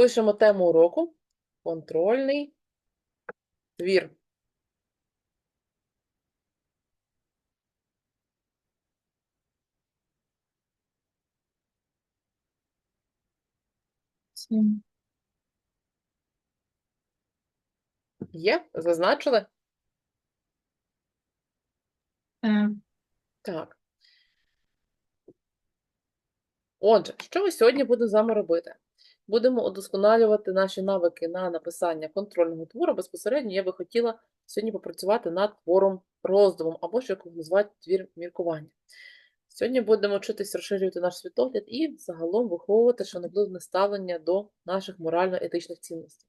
Пишемо тему уроку. Контрольний твір. Є? Зазначили? Так. Так. Отже, що ми сьогодні будемо з вами робити? Будемо удосконалювати наші навики на написання контрольного твору. Безпосередньо я би хотіла сьогодні попрацювати над твором роздумом, або ще як називають твір міркування. Сьогодні будемо вчитись розширювати наш світогляд і загалом виховувати шанобливне ставлення до наших морально-етичних цінностей.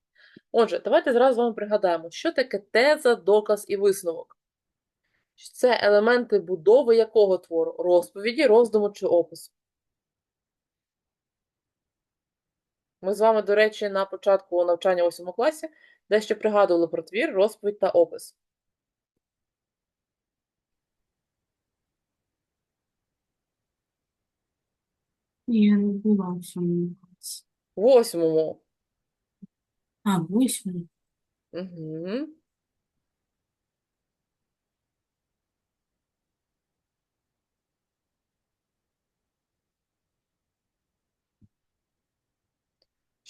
Отже, давайте зразу з вами пригадаємо, що таке теза, доказ і висновок. Це елементи будови якого твору? Розповіді, роздуму чи опису. Ми з вами, до речі, на початку навчання у 8 класі дещо пригадували про твір, розповідь та опис. Я не була в сьомому класі. В восьмому. А, восьмому. Угу.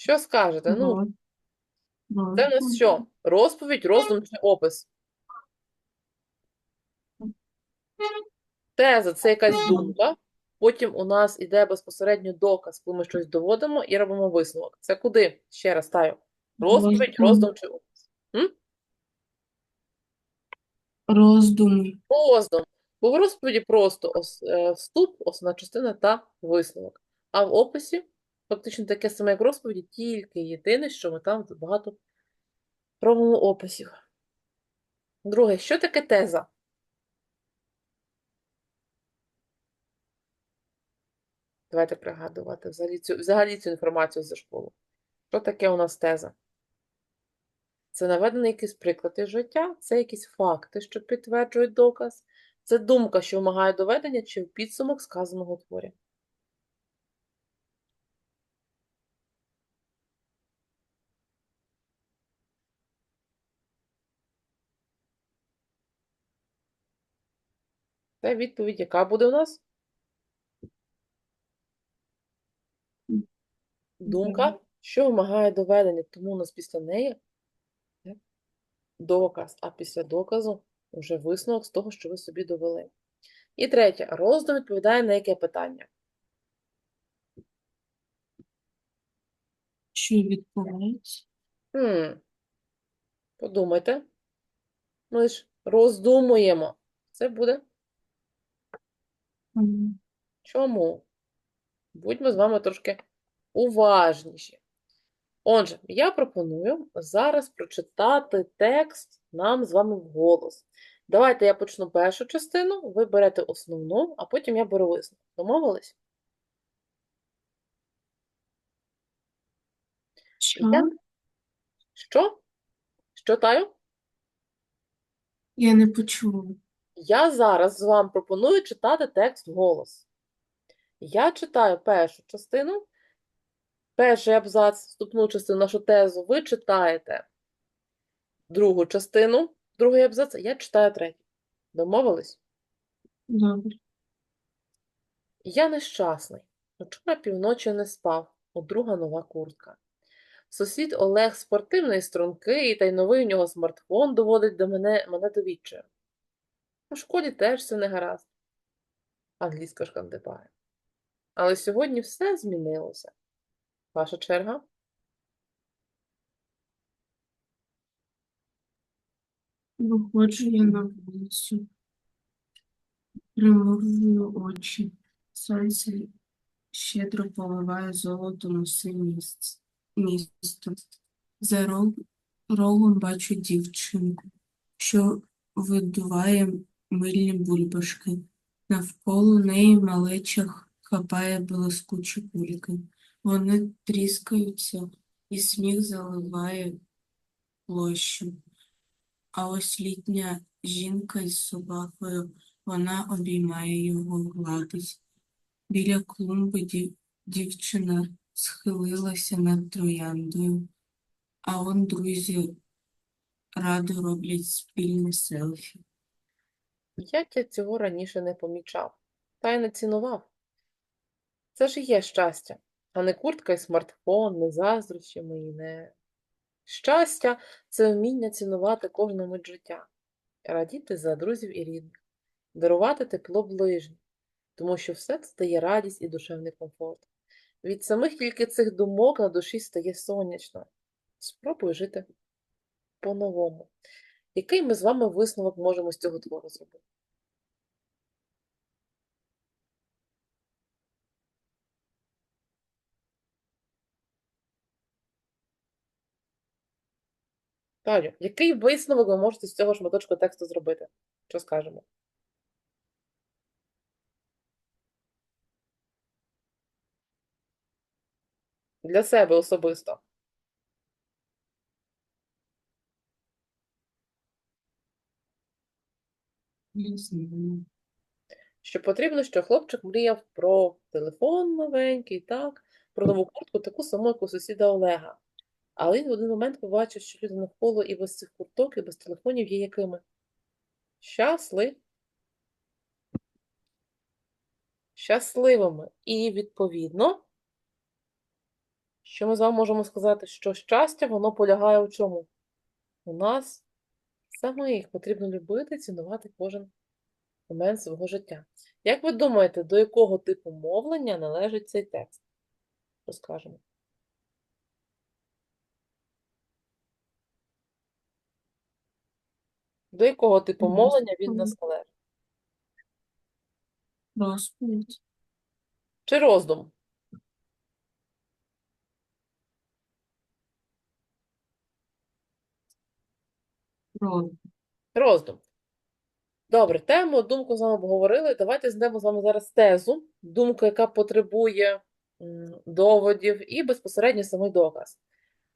Що скажете? Ну, це у нас що? Розповідь, роздум чи опис? Теза це якась думка. Потім у нас іде безпосередньо доказ, коли ми щось доводимо і робимо висновок. Це куди? Ще раз ставлю. Розповідь, Роздум. чи опис? Роздум. Роздум. Бо в розповіді просто ос- е, вступ, основна частина та висновок. А в описі фактично таке саме, як в розповіді, тільки єдине, що ми там багато робимо описів. Друге, що таке теза? Давайте пригадувати взагалі цю, взагалі цю інформацію зі школи. Що таке у нас теза? Це наведений якийсь приклад із життя, це якісь факти, що підтверджують доказ, це думка, що вимагає доведення, чи підсумок сказаного у Це відповідь, яка буде у нас? Думка, що вимагає доведення, тому у нас після неї доказ, а після доказу вже висновок з того, що ви собі довели. І третє, роздум відповідає на яке питання? Що? Хм. Подумайте. Ми ж роздумуємо. Це буде Чому? Будьмо з вами трошки уважніші. Отже, я пропоную зараз прочитати текст нам з вами вголос. Давайте я почну першу частину, ви берете основну, а потім я беру висновок. Домовились? Що? Я- Що? Що, Таю? Я не почула. Я зараз з вами пропоную читати текст вголос. Я читаю першу частину, перший абзац, вступну частину, нашу тезу, ви читаєте другу частину, другий абзац, я читаю третій. Домовились? Добре. Я нещасний. Вчора півночі не спав, у друга нова куртка. Сусід Олег спортивний, стрункий, та й новий у нього смартфон доводить до мене, мене до відчаю. У школі теж все не гаразд. Англійська ж. Але сьогодні все змінилося. Ваша черга? Виходжу я на вулицю. Примружую очі. Сонце щедро поливає золотом усе місто. За рогом бачу дівчинку, що видуває мильні бульбашки. Навколо неї малеча хапає блискучі кульки. Вони тріскаються, і сміх заливає площу. А ось літня жінка із собакою, вона обіймає його, гладить. Біля клумби дів- дівчина схилилася над трояндою, а он друзі радо роблять спільне селфі. Як я цього раніше не помічав, та й не цінував. Це ж є щастя, а не куртка і смартфон, не заздрощі мої, не. Щастя це вміння цінувати кожну мить життя, радіти за друзів і рідних, дарувати тепло ближнім, тому що все це дає радість і душевний комфорт. Від самих тільки цих думок на душі стає сонячно. Спробуй жити по-новому. Який ми з вами висновок можемо з цього твору зробити? Таню, який висновок ви можете з цього шматочку тексту зробити? Що скажемо? Для себе особисто. Що потрібно, що хлопчик мріяв про телефон новенький, так, про нову куртку, таку саму, як у сусіда Олега. Але він в один момент побачив, що люди навколо і без цих курток, і без телефонів є якими? Щасли... Щасливими. І, відповідно, що ми з вами можемо сказати, що щастя, воно полягає у чому? У нас самих потрібно любити, цінувати кожен момент свого життя. Як ви думаєте, до якого типу мовлення належить цей текст? Розкажемо. До якого типу мовлення він нас належить? Розповідь. Чи роздум? Роздум. Добре, тему, думку з вами обговорили. Давайте знайдемо з вами зараз тезу, думку, яка потребує доводів і безпосередньо самий доказ.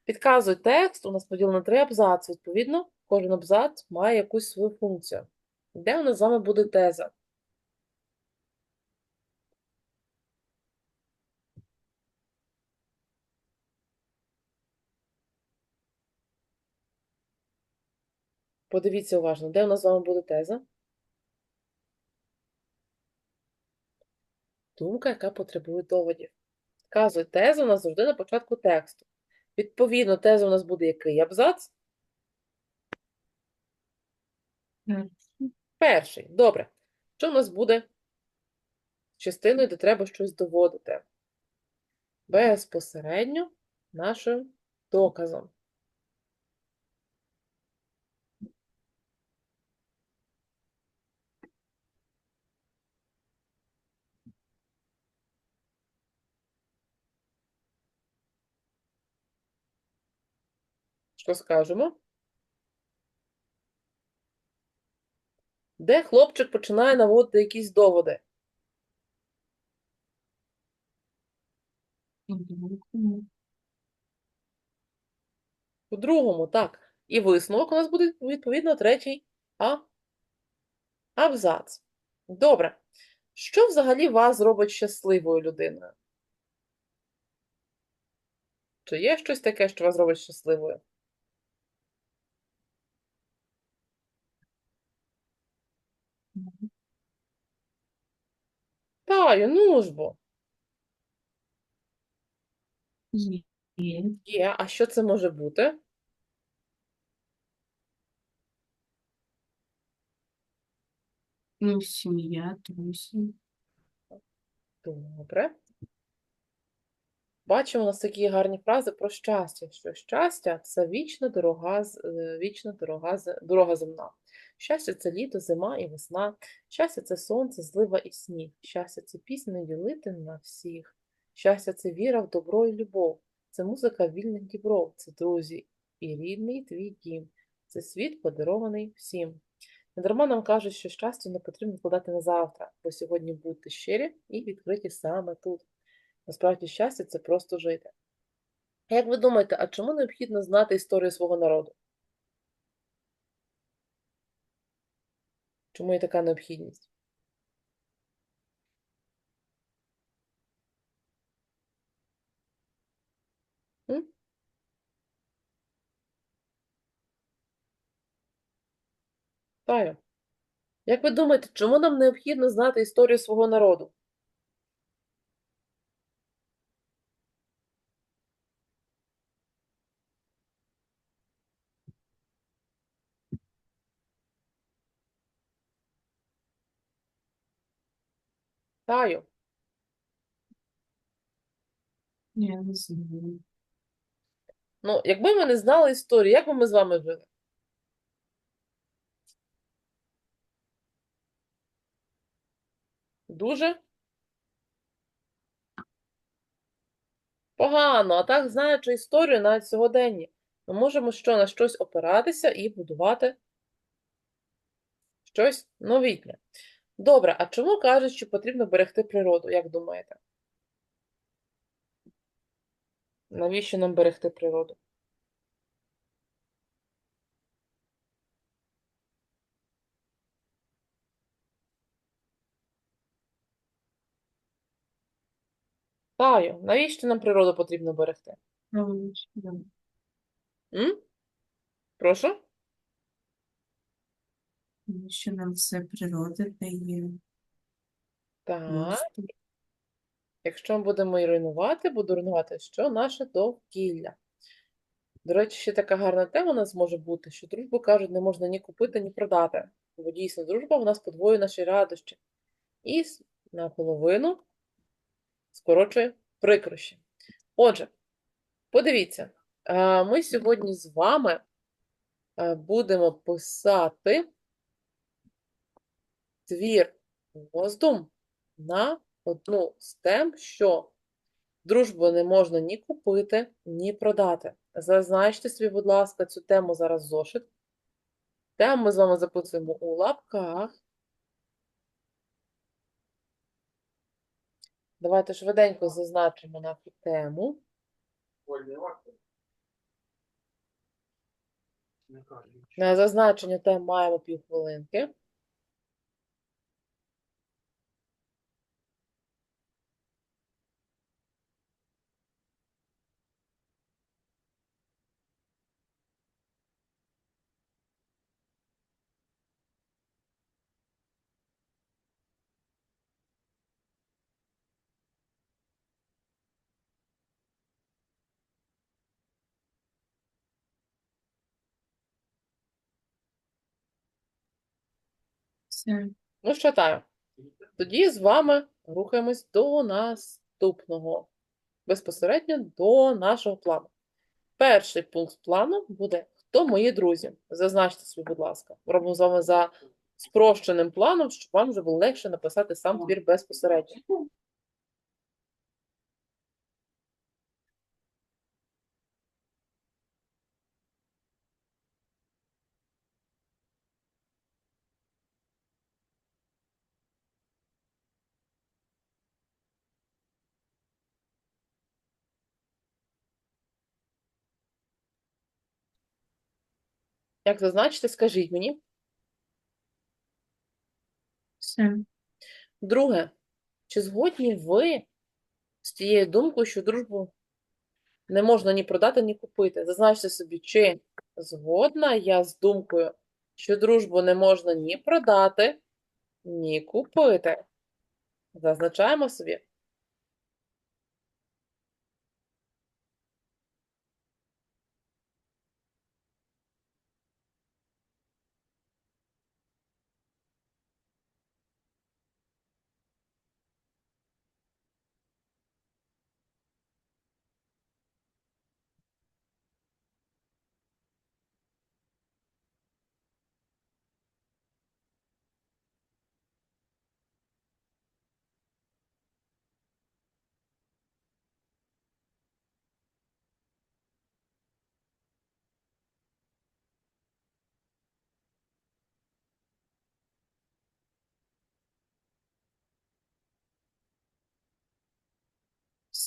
Підказуй текст, у нас поділено три абзаци. Відповідно, кожен абзац має якусь свою функцію. Де у нас з вами буде теза? Подивіться уважно, де у нас з вами буде теза? Думка, яка потребує доводів. Вказуй тезу у нас завжди на початку тексту. Відповідно, теза у нас буде який абзац? перший. Перший. Добре. Що у нас буде частиною, де треба щось доводити? Безпосередньо нашим доказом. Що скажемо? Де хлопчик починає наводити якісь доводи? У другому. Так. І висновок у нас буде, відповідно, третій а? абзац. Добре. Що взагалі вас зробить щасливою людиною? Чи є щось таке, що вас робить щасливою? Таю, ну ж бо. Є. Є. А що це може бути? Ну, сім'я, друзі. Добре. Бачимо у нас такі гарні фрази про щастя, що щастя це вічна дорога, е, вічна дорога, дорога земна. Щастя це літо, зима і весна. Щастя це сонце, злива і сніг. Щастя це пісня ділити на всіх. Щастя це віра в добро і любов. Це музика вільних дібров, це друзі і рідний твій дім. Це світ подарований всім. Недарма нам кажуть, що щастя не потрібно вкладати на завтра, бо сьогодні будьте щирі і відкриті саме тут. Насправді щастя це просто жити. Як ви думаєте, а чому необхідно знати історію свого народу? Чому є така необхідність? М? Таю, як ви думаєте, чому нам необхідно знати історію свого народу? Таю, Я не знаю. ну, якби ми не знали історію, як би ми з вами жили? Дуже погано, а так, знаючи історію навіть сьогодення, ми можемо що на щось опиратися і будувати щось новітнє. Добре, а чому кажуть, що потрібно берегти природу, як думаєте? Навіщо нам берегти природу? Таю, навіщо нам природу потрібно берегти? Тому що М? Прошу? Тому що нам все природа дає. Так. Якщо ми будемо руйнувати, буду руйнувати що? Наше довкілля. До речі, ще така гарна тема у нас може бути, що дружбу, кажуть, не можна ні купити, ні продати. Бо дійсно дружба в нас подвоює наші радощі. І наполовину скорочує прикрощі. Отже, подивіться, е, ми сьогодні з вами е, будемо писати твір роздум на одну з тем, що дружбу не можна ні купити, ні продати. Зазначте собі, будь ласка, цю тему зараз зошит. Тему ми з вами записуємо у лапках. Давайте швиденько зазначимо нашу тему. На зазначення тем маємо півхвилинки. Ну що, Таю, тоді з вами рухаємось до наступного, безпосередньо до нашого плану. Перший пункт плану буде Хто мої друзі? Зазначте собі, будь ласка. Робимо з вами за спрощеним планом, щоб вам вже було легше написати сам твір безпосередньо. Як зазначите, скажіть мені. Все. Друге, чи згодні ви з тією думкою, що дружбу не можна ні продати, ні купити? Зазначте собі, чи згодна я з думкою, що дружбу не можна ні продати, ні купити. Зазначаємо собі.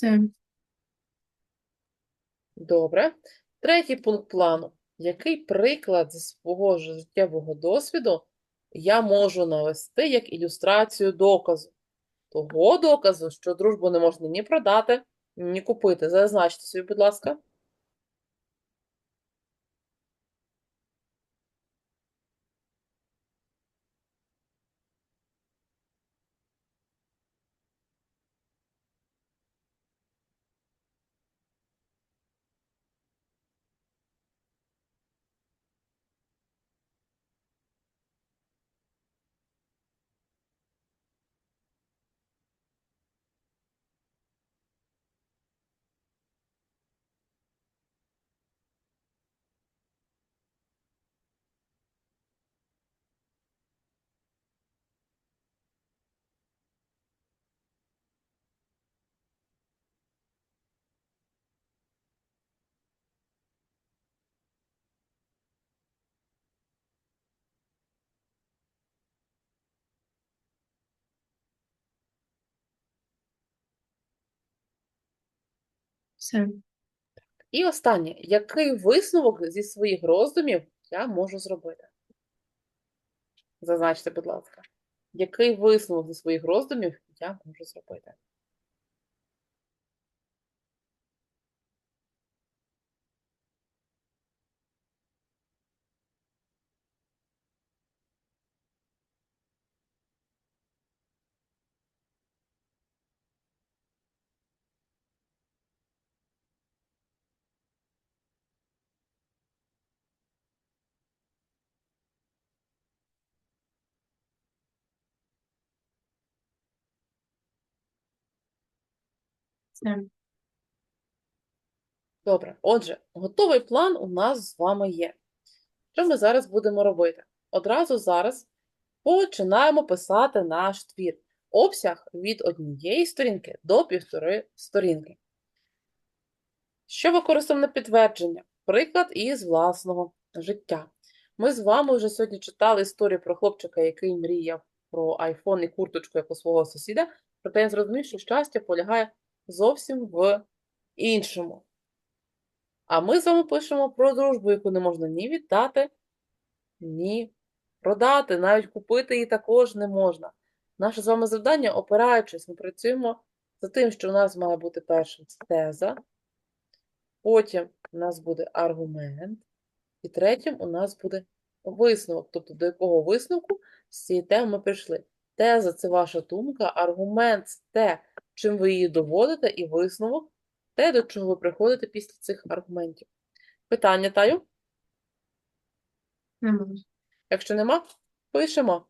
Все. Добре. Третій пункт плану. Який приклад зі свого життєвого досвіду я можу навести як ілюстрацію доказу? Того доказу, що дружбу не можна ні продати, ні купити. Зазначте собі, будь ласка. Все. І останнє. Який висновок зі своїх роздумів я можу зробити? Зазначте, будь ласка. Який висновок зі своїх роздумів я можу зробити? Все. Добре. Отже, готовий план у нас з вами є. Що ми зараз будемо робити? Одразу зараз починаємо писати наш твір. Обсяг від однієї сторінки до півтори сторінки. Що використаємо на підтвердження? Приклад із власного життя. Ми з вами вже сьогодні читали історію про хлопчика, який мріяв про айфон і курточку, як у свого сусіда, проте він зрозумів, що щастя полягає зовсім в іншому. А ми з вами пишемо про дружбу, яку не можна ні віддати, ні продати, навіть купити її також не можна. Наше з вами завдання, опираючись, ми працюємо за тим, що у нас має бути першим теза, потім у нас буде аргумент, і третім у нас буде висновок, тобто до якого висновку з цієї теми ми прийшли. Теза це ваша думка, аргумент це те, чим ви її доводите, і висновок те, до чого ви приходите після цих аргументів. Питання, Таю? Не можу. Якщо нема, пишемо.